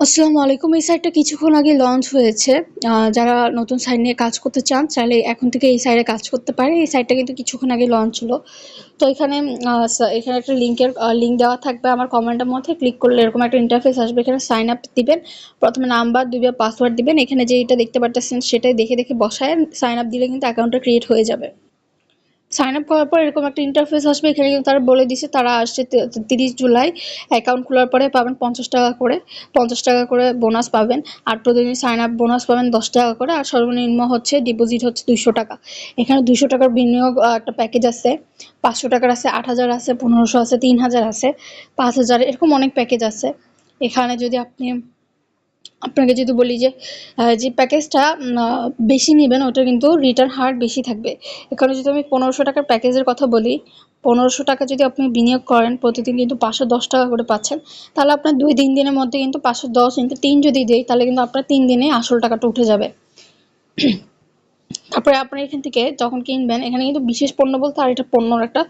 আসসালামু আলাইকুম। এই সাইটটা কিছুক্ষণ আগে লঞ্চ হয়েছে। যারা নতুন সাইট নিয়ে কাজ করতে চান, চাইলে এখন থেকে এই সাইটে কাজ করতে পারে। এই সাইটটা কিন্তু কিছুক্ষণ আগে লঞ্চ হলো। তো এখানে এখানে একটা লিঙ্কের লিঙ্ক দেওয়া থাকবে আমার কমেন্টের মধ্যে। ক্লিক করলে এরকম একটা ইন্টারফেস আসবে। এখানে সাইন আপ দিবেন। প্রথমে নাম্বার, ২ বার পাসওয়ার্ড দিবেন। এখানে যেইটা দেখতে পারতেছেন সেটাই দেখে, দেখে বসায় সাইন আপ দিলে কিন্তু অ্যাকাউন্টটা ক্রিয়েট হয়ে যাবে। সাইন আপ করার পর এরকম একটা ইন্টারফেস আসবে। এখানে কিন্তু তারা বলে দিছে তারা আসছে তিরিশ জুলাই অ্যাকাউন্ট খোলার পরে পাবেন ৳৫০ করে। ৳৫০ করে বোনাস পাবেন। আর প্রতিদিন সাইন আপ বোনাস পাবেন ৳১০ করে। আর সর্বনিম্ন হচ্ছে ডিপোজিট হচ্ছে ৳২০০ এখানে দুইশো টাকার বিনিয়োগ একটা প্যাকেজ আছে। ৳৫০০ র আছে, ৳৮০০০ আছে, ৳১৫০০ আছে, ৳৩০০০ আছে, ৳৫০০০ এরকম অনেক প্যাকেজ আছে। এখানে যদি আপনি আপনাকে যদি বলি যে যে প্যাকেজটা বেশি নেবেন ওটা কিন্তু রিটার্ন হার বেশি থাকবে। এখানে যদি আমি পনেরোশো টাকার প্যাকেজের কথা বলি, ৳১৫০০ যদি আপনি বিনিয়োগ করেন প্রতিদিন কিন্তু ৳৫১০ করে পাচ্ছেন। তাহলে আপনার ২-৩ দিনের মধ্যে কিন্তু ৫১০ ইন্টু তিন যদি দিই তাহলে কিন্তু আপনার তিন দিনে আসল টাকাটা উঠে যাবে। তারপরে আপনারা এখান থেকে যখন কিনবেন এখানে কিন্তু বিশেষ পণ্য বলতে আরেকটা পণ্যর একটা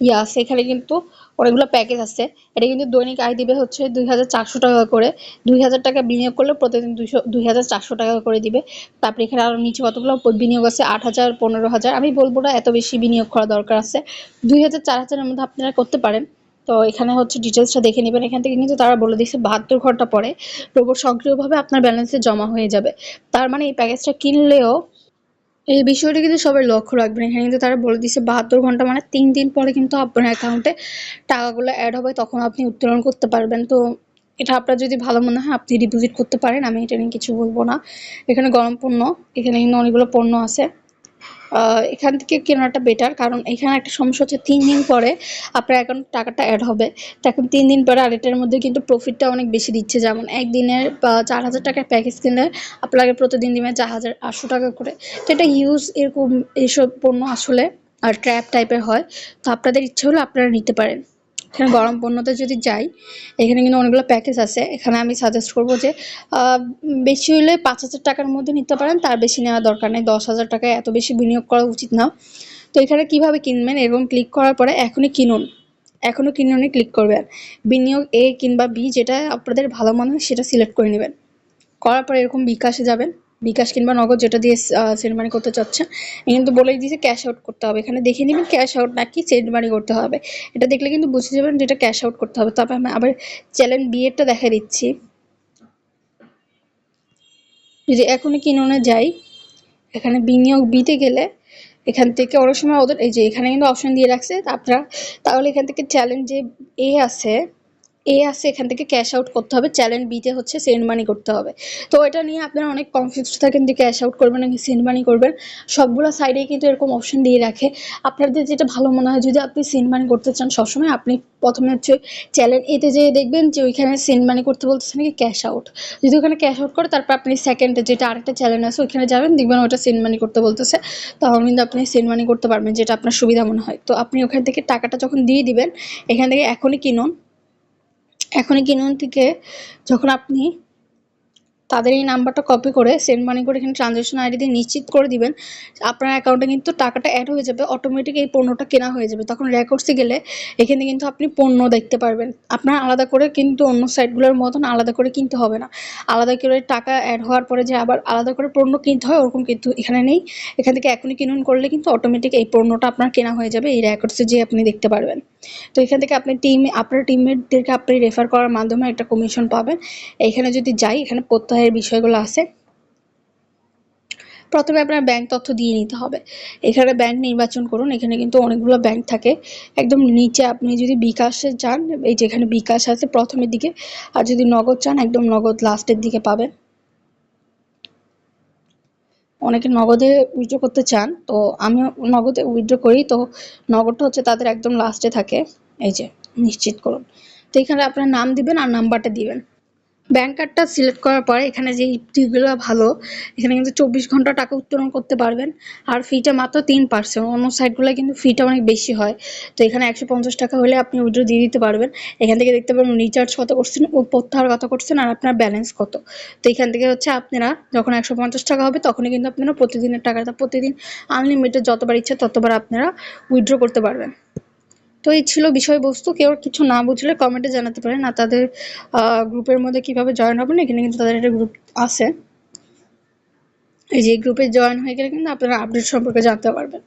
ইয়ে আছে। এখানে কিন্তু অনেকগুলো প্যাকেজ আছে। এটা কিন্তু দৈনিক আয় দিবে হচ্ছে ৳২,৪০০ করে। ৳২,০০০ বিনিয়োগ করলে প্রতিদিন দুইশো ৳২,৪০০ করে দিবে। তারপরে এখানে আরও নিচে কতগুলো বিনিয়োগ আছে আট হাজার পনেরো হাজার আমি বলব না এত বেশি বিনিয়োগ করা দরকার আছে। ২,০০০, ৪,০০০ এর মধ্যে আপনারা করতে পারেন। তো এখানে হচ্ছে ডিটেলসটা দেখে নেবেন এখান থেকে কিন্তু তারা বলে দিছে ৭২ ঘণ্টা পরে রোবট সক্রিয়ভাবে আপনার ব্যালেন্সে জমা হয়ে যাবে। তার মানে এই প্যাকেজটা কিনলেও এই বিষয়টি কিন্তু সবাই লক্ষ্য রাখবেন। এখানে কিন্তু তারা বলে দিচ্ছে বাহাত্তর ঘণ্টা মানে তিন দিন পরে কিন্তু আপনার অ্যাকাউন্টে টাকাগুলো অ্যাড হবে তখন আপনি উত্তোলন করতে পারবেন। তো এটা আপনার যদি ভালো মনে হয় আপনি ডিপোজিট করতে পারেন। আমি এটা নিয়ে কিছু বলব না। এখানে গরম পণ্য, এখানে কিন্তু অনেকগুলো পণ্য আছে। এখান থেকে কেনাটা বেটার কারণ এখানে একটা সমস্যা হচ্ছে তিন দিন পরে আপনার এখন টাকাটা অ্যাড হবে। তো এখন তিন দিন পরে আর এটার মধ্যে কিন্তু প্রফিটটা অনেক বেশি দিচ্ছে। যেমন একদিনের চার হাজার টাকার প্যাকেজ কিনলে আপনাকে প্রতিদিন দিবে ৳৪,৮০০ করে। তো এটা ইউজ এরকম এইসব পণ্য আসলে আর ট্র্যাপ টাইপের হয়। তো আপনাদের ইচ্ছে হলে আপনারা নিতে পারেন। এখানে গরম পণ্যতে যদি যাই, এখানে কিন্তু অনেকগুলো প্যাকেজ আছে। এখানে আমি সাজেস্ট করব যে বেশি হইলে ৳৫,০০০ টাকার মধ্যে নিতে পারেন। তার বেশি নেওয়ার দরকার নেই। ৳১০,০০০ য় এত বেশি বিনিয়োগ করা উচিত না। তো এখানে কীভাবে কিনবেন এরকম ক্লিক করার পরে এখনই কিনুন। এখনও কিনুনে ক্লিক করবেন। বিনিয়োগ এ কিংবা বি যেটা আপনাদের ভালো মনে হয় সেটা সিলেক্ট করে নেবেন করার পরে এরকম বিকাশে যাবেন। বিকাশ কিংবা নগদ যেটা দিয়ে আ সেন্ড মানি করতে চাচ্ছেন। কিন্তু বলেই দিয়েছে ক্যাশ আউট করতে হবে। এখানে দেখে নিবেন ক্যাশ আউট নাকি সেন্ড মানি করতে হবে। এটা দেখলে কিন্তু বুঝে যাবেন যে এটা ক্যাশ আউট করতে হবে। তারপর আমি আবার চ্যালেঞ্জ B এরটা দেখায় দিচ্ছি। যদি এখনই কিনুনে যাই, এখানে বিনিয়োগ বিতে গেলে এখান থেকে অনেক সময় ওদের এই যে এখানে কিন্তু অপশন দিয়ে রাখছে। আপনারা তাহলে এখান থেকে চ্যালেঞ্জ যে A আছে A আছে এখান থেকে ক্যাশ আউট করতে হবে। চ্যালেঞ্জ B তে হচ্ছে সেন্ড মানি করতে হবে। তো এটা নিয়ে আপনারা অনেক কনফিউজড থাকেন যে ক্যাশ আউট করবেন নাকি সেন্ড মানি করবেন। সবগুলো সাইডেই কিন্তু এরকম অপশন দিয়ে রাখে। আপনাদের যেটা ভালো মনে হয় যদি আপনি সেন্ড মানি করতে চান সবসময় আপনি প্রথমে হচ্ছে চ্যানেল এতে যেয়ে দেখবেন যে ওইখানে সেন্ড মানি করতে বলতেছে নাকি ক্যাশ আউট। যদি ওখানে ক্যাশ আউট করে তারপর আপনি সেকেন্ড এ যেটা আরেকটা চ্যানেল আছে ওইখানে যাবেন দেখবেন ওটা সেন্ড মানি করতে বলতেছে। তখন কিন্তু আপনি সেন্ড মানি করতে পারবেন যেটা আপনার সুবিধা মনে হয়। তো আপনি ওখান থেকে টাকাটা যখন দিয়ে দিবেন, এখান থেকে এখনই কিনুন। এখনই কিনুন থেকে যখন আপনি তাদের এই নাম্বারটা কপি করে সেন্ড মানি করে এখানে ট্রানজ্যাকশন আইডি দিয়ে নিশ্চিত করে দিবেন। আপনার অ্যাকাউন্টে কিন্তু টাকাটা অ্যাড হয়ে যাবে। অটোমেটিক এই পণ্যটা কেনা হয়ে যাবে। তখন রেকর্ডস গেলে এখানে কিন্তু আপনি পণ্য দেখতে পারবেন। আপনার আলাদা করে কিন্তু অন্য সাইটগুলোর মতন আলাদা করে কিনতে হবে না। আলাদা করে টাকা অ্যাড হওয়ার পরে যে আবার আলাদা করে পণ্য কিনতে হয়, ওরকম কিন্তু এখানে নেই। এখান থেকে এখনই কিনুন করলে কিন্তু অটোমেটিক এই পণ্যটা আপনার কেনা হয়ে যাবে। এই রেকর্ডস যেয়ে আপনি দেখতে পারবেন। তো এখান থেকে আপনি টিম আপনার টিমমেটদেরকে আপনি রেফার করার মাধ্যমে একটা কমিশন পাবেন। এখানে যদি যাই, এখানে প্রত্যয়ের বিষয়গুলো আছে। প্রথমে আপনার ব্যাংক তথ্য দিয়ে নিতে হবে। এখানে ব্যাংক নির্বাচন করুন। এখানে কিন্তু অনেকগুলো ব্যাংক থাকে। একদম নিচে আপনি যদি বিকাশে যান, এই যে এখানে বিকাশ আছে প্রথমের দিকে। আর যদি নগদ চান, একদম নগদ লাস্টের দিকে পাবেন। অনেকে নগদে উইথড্র করতে চান। তো আমিও নগদে উইথড্র করি। তো নগদটা হচ্ছে তাদের একদম লাস্টে থাকে। এই যে, নিশ্চিত করুন। তো এখানে আপনার নাম দিবেন আর নাম্বারটা দিবেন। ব্যাংক কার্ডটা সিলেক্ট করার পরে এখানে যেই দিকগুলো ভালো, এখানে কিন্তু ২৪ ঘণ্টা টাকা উত্তোলন করতে পারবেন। আর ফিটা মাত্র তিন পার্সেন্ট অন্য সাইটগুলায় কিন্তু ফিটা অনেক বেশি হয়। তো এখানে ৳১৫০ হলে আপনি উইথড্র দিয়ে দিতে পারবেন। এখান থেকে দেখতে পারবেন রিচার্জ কত করছেন ও প্রত্যাহার কত করছেন, আর আপনার ব্যালেন্স কত। তো এখান থেকে হচ্ছে আপনারা যখন ৳১৫০ হবে, তখনই কিন্তু আপনারা প্রতিদিনের টাকাটা, প্রতিদিন আনলিমিটেড যতবার ইচ্ছা ততবার আপনারা উইথড্র করতে পারবেন। তো এই ছিল বিষয়বস্তু। কেউ কিছু না বুঝলে কমেন্টে জানাতে পারেন। না তাদের গ্রুপের মধ্যে কীভাবে জয়েন হবেন, এখানে কিন্তু তাদের একটা গ্রুপ আছে। এই যে গ্রুপে জয়েন হয়ে গেলে কিন্তু আপনারা আপডেট সম্পর্কে জানতে পারবেন।